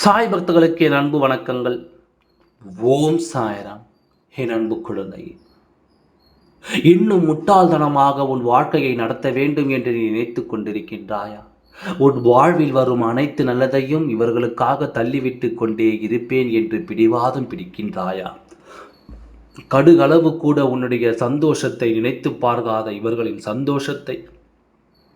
சாய் பக்தர்களுக்கு என் அன்பு வணக்கங்கள். ஓம் சாயராம். என் அன்பு குழந்தை. இன்னும் முட்டாள்தனமாக உன் வாழ்க்கையை நடத்த வேண்டும் என்று நீ நினைத்துக் கொண்டிருக்கின்றாயா? உன் வாழ்வில் வரும் அனைத்து நல்லதையும் இவர்களுக்காக தள்ளிவிட்டு கொண்டே இருப்பேன் என்று பிடிவாதம் பிடிக்கின்றாயா? கடுகளவு கூட உன்னுடைய சந்தோஷத்தை நினைத்து பார்க்காத இவர்களின் சந்தோஷத்தை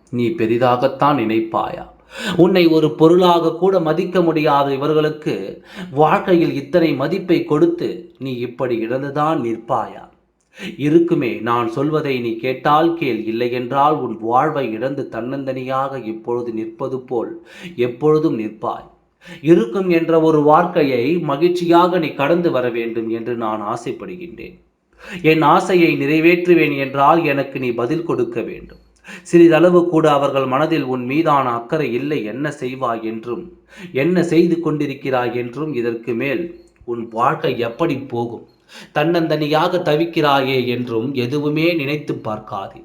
நீ பெரிதாகத்தான் நினைப்பாயா? உன்னை ஒரு பொருளாக கூட மதிக்க முடியாத இவர்களுக்கு வாழ்க்கையில் இத்தனை மதிப்பை கொடுத்து நீ இப்படி இழந்துதான் நிற்பாயா? இருக்குமே நான் சொல்வதை நீ கேட்டால் கேள் இல்லையென்றால் உன் வாழ்வை இழந்து தன்னந்தனியாக இப்பொழுது நிற்பது போல் எப்பொழுதும் நிற்பாய். இருக்கும் என்ற ஒரு வாழ்க்கையை மகிழ்ச்சியாக நீ கடந்து வர வேண்டும் என்று நான் ஆசைப்படுகின்றேன். என் ஆசையை நிறைவேற்றுவேன் என்றால் எனக்கு நீ பதில் கொடுக்க வேண்டும். சிறிதளவு கூட அவர்கள் மனதில் உன் மீதான அக்கறை இல்லை என்ன செய்வாய் என்றும் என்ன செய்து கொண்டிருக்கிறாய் என்றும் இதற்கு மேல் உன் வாழ்க்கை எப்படி போகும்? தன்னந்தனியாக தவிக்கிறாயே என்றும் எதுவுமே நினைத்து பார்க்காதே.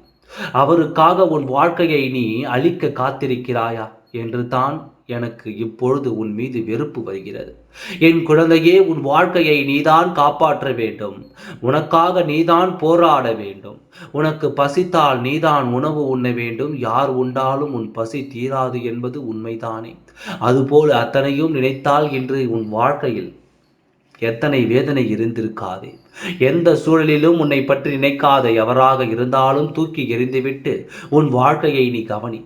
அவருக்காக உன் வாழ்க்கையை நீ அழிக்க காத்திருக்கிறாயா? என்று தான் எனக்கு இப்பொழுது உன் மீது வெறுப்பு வருகிறது. என் குழந்தையே உன் வாழ்க்கையை நீதான் காப்பாற்ற வேண்டும். உனக்காக நீதான் போராட வேண்டும். உனக்கு பசித்தால் நீதான் உணவு உண்ண வேண்டும். யார் உண்டாலும் உன் பசி தீராது என்பது உண்மைதானே. அதுபோல் அத்தனையும் நினைத்தால் இன்று உன் வாழ்க்கையில் எத்தனை வேதனை இருந்திருக்காதே. எந்த சூழலிலும் உன்னை பற்றி நினைக்காத எவராக இருந்தாலும் தூக்கி எறிந்துவிட்டு உன் வாழ்க்கையை நீ கவனி.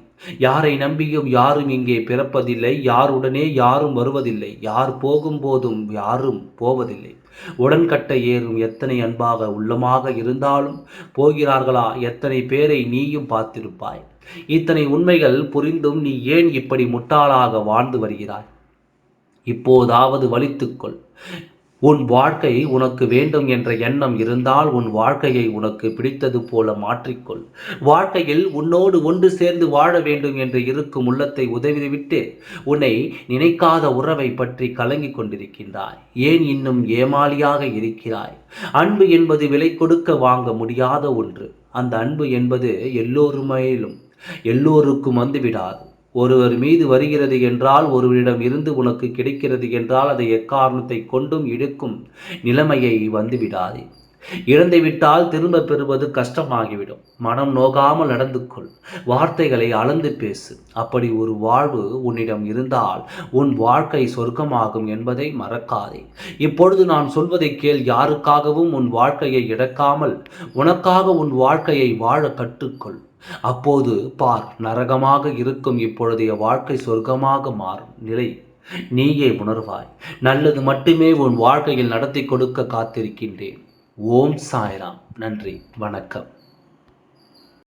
யாரை நம்பியும் யாரும் இங்கே பிறப்பதில்லை யாருடனே யாரும் வருவதில்லை யார் போகும்போதும் யாரும் போவதில்லை. உடன்கட்டை ஏறும் எத்தனை அன்பாக உள்ளமாக இருந்தாலும் போகிறார்களா எத்தனை பேரை நீயும் பார்த்திருப்பாய். இத்தனை உண்மைகள் புரிந்தும் நீ ஏன் இப்படி முட்டாளாக வாழ்ந்து வருகிறாய்? இப்போதாவது வலித்துக்கொள். உன் வாழ்க்கை உனக்கு வேண்டும் என்ற எண்ணம் இருந்தால் உன் வாழ்க்கையை உனக்கு பிடித்தது போல மாற்றிக்கொள். வாழ்க்கையில் உன்னோடு ஒன்று சேர்ந்து வாழ வேண்டும் என்று இருக்கும் உள்ளத்தை உதவிவிட்டு உன்னை நினைக்காத உறவை பற்றி கலங்கிக் கொண்டிருக்கின்றாய். ஏன் இன்னும் ஏமாளியாக இருக்கிறாய்? அன்பு என்பது விலை கொடுக்க வாங்க முடியாத ஒன்று. அந்த அன்பு என்பது எல்லோருமையிலும் எல்லோருக்கும் வந்துவிடாது. ஒருவர் மீது வருகிறது என்றால் ஒருவரிடம் இருந்து உனக்கு கிடைக்கிறது என்றால் அதை எக்காரணத்தை கொண்டும் இழுக்கும் நிலைமையை வந்துவிடாதே இழந்துவிட்டால் திரும்ப பெறுவது கஷ்டமாகிவிடும். மனம் நோகாமல் நடந்து கொள். வார்த்தைகளை அளந்து பேசு. அப்படி ஒரு வாழ்வு உன்னிடம் இருந்தால் உன் வாழ்க்கை சொர்க்கமாகும் என்பதை மறக்காதே. இப்பொழுது நான் சொல்வதை கேள். யாருக்காகவும் உன் வாழ்க்கையை இழக்காமல் உனக்காக உன் வாழ்க்கையை வாழ கற்றுக்கொள். அப்போது பார் நரகமாக இருக்கும் இப்பொழுதைய வாழ்க்கை சொர்க்கமாக மாறும். நிலை நீயே உணர்வாய் நல்லது மட்டுமே உன் வாழ்க்கையில் நடத்தி கொடுக்க காத்திருக்கின்றேன். ஓம் சாய்ராம். நன்றி வணக்கம்.